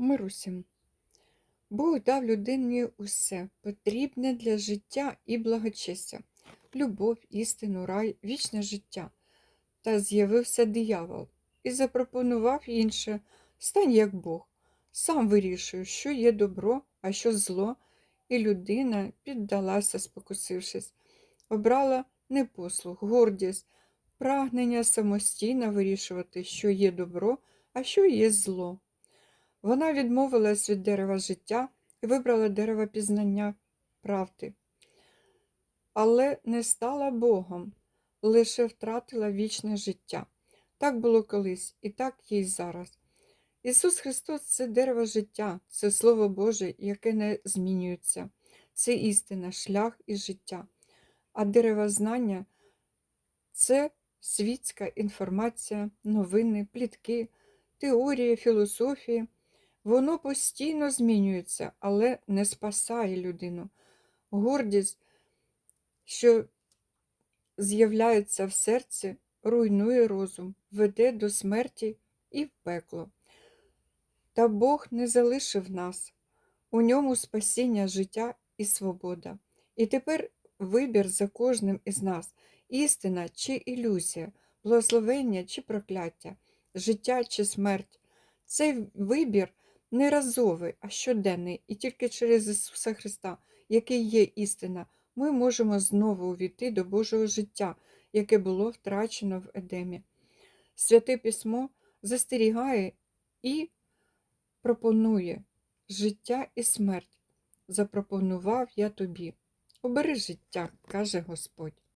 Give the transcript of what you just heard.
Мир усім. Бог дав людині усе потрібне для життя і благочестя, любов, істину, рай, вічне життя. Та з'явився диявол і запропонував інше стань як Бог. Сам вирішує, що є добро, а що зло, і людина піддалася, спокусившись, обрала непослух, гордість, прагнення самостійно вирішувати, що є добро, а що є зло. Вона відмовилась від дерева життя і вибрала дерево пізнання правди. Але не стала Богом, лише втратила вічне життя. Так було колись, і так є й зараз. Ісус Христос це дерево життя, це Слово Боже, яке не змінюється, це істина, шлях і життя. А дерево знання це світська інформація, новини, плітки, теорії, філософії. Воно постійно змінюється, але не спасає людину. Гордість, що з'являється в серці, руйнує розум, веде до смерті і в пекло. Та Бог не залишив нас, у ньому спасіння життя і свобода. І тепер вибір за кожним із нас істина чи ілюзія, благословення чи прокляття, життя чи смерть. Цей вибір не разовий, а щоденний, і тільки через Ісуса Христа, який є істина, ми можемо знову увійти до Божого життя, яке було втрачено в Едемі. Святе Письмо застерігає і пропонує життя і смерть. Запропонував я тобі. Обери життя, каже Господь.